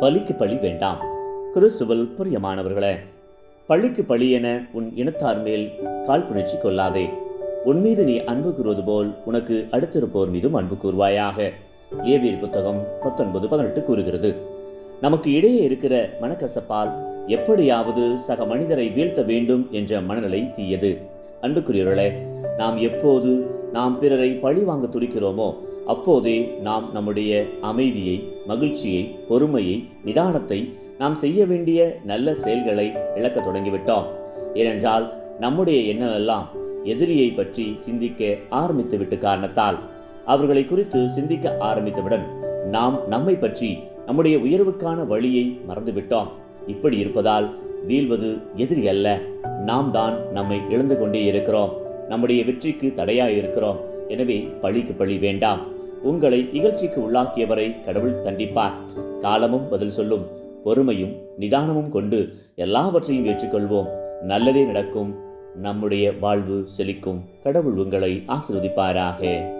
பலிக்கு பழி வேண்டாம். கிறிஸ்துவல் பிரியமானவர்களே பழிக்கு பழி என உன் இனத்தார் மேல் கால் கொள்ளாதே. உன் மீது நீ அன்பு கூறுவது போல் உனக்கு அடுத்திருப்போர் மீதும் அன்பு கூறுவாயாக. ஏவியர் புத்தகம் பத்தொன்பது பதினெட்டு கூறுகிறது. நமக்கு இடையே இருக்கிற மனக்கசப்பால் எப்படியாவது சக மனிதரை வீழ்த்த வேண்டும் என்ற மனநிலை தீயது. அன்புக்குரியவர்களே நாம் எப்போது நாம் பிறரை பழி வாங்க துடிக்கிறோமோ அப்போதே நாம் நம்முடைய அமைதியை மகிழ்ச்சியை பொறுமையை நிதானத்தை நாம் செய்ய வேண்டிய நல்ல செயல்களை இழக்க தொடங்கிவிட்டோம். ஏனென்றால் நம்முடைய எண்ணமெல்லாம் எதிரியை பற்றி சிந்திக்க ஆரம்பித்துவிட்டு காரணத்தால். அவர்களை குறித்து சிந்திக்க ஆரம்பித்தவுடன் நாம் நம்மை பற்றி நம்முடைய உயர்வுக்கான வழியை மறந்துவிட்டோம். இப்படி இருப்பதால் வீழ்வது எதிரி அல்ல. நாம் தான் நம்மை இழந்து கொண்டே இருக்கிறோம். நம்முடைய வெற்றிக்கு தடையாக இருக்கிறோம். எனவே பழிக்கு பழி வேண்டாம். உங்களை இகழ்ச்சிக்கு உள்ளாக்கியவரை கடவுள் தண்டிப்பார். காலமும் பதில் சொல்லும் பொறுமையும் நிதானமும் கொண்டு எல்லாவற்றையும் ஏற்றுக்கொள்வோம். நல்லதே நடக்கும் நம்முடைய வாழ்வு செழிக்கும். கடவுள் உங்களை ஆசிர்வதிப்பாராக.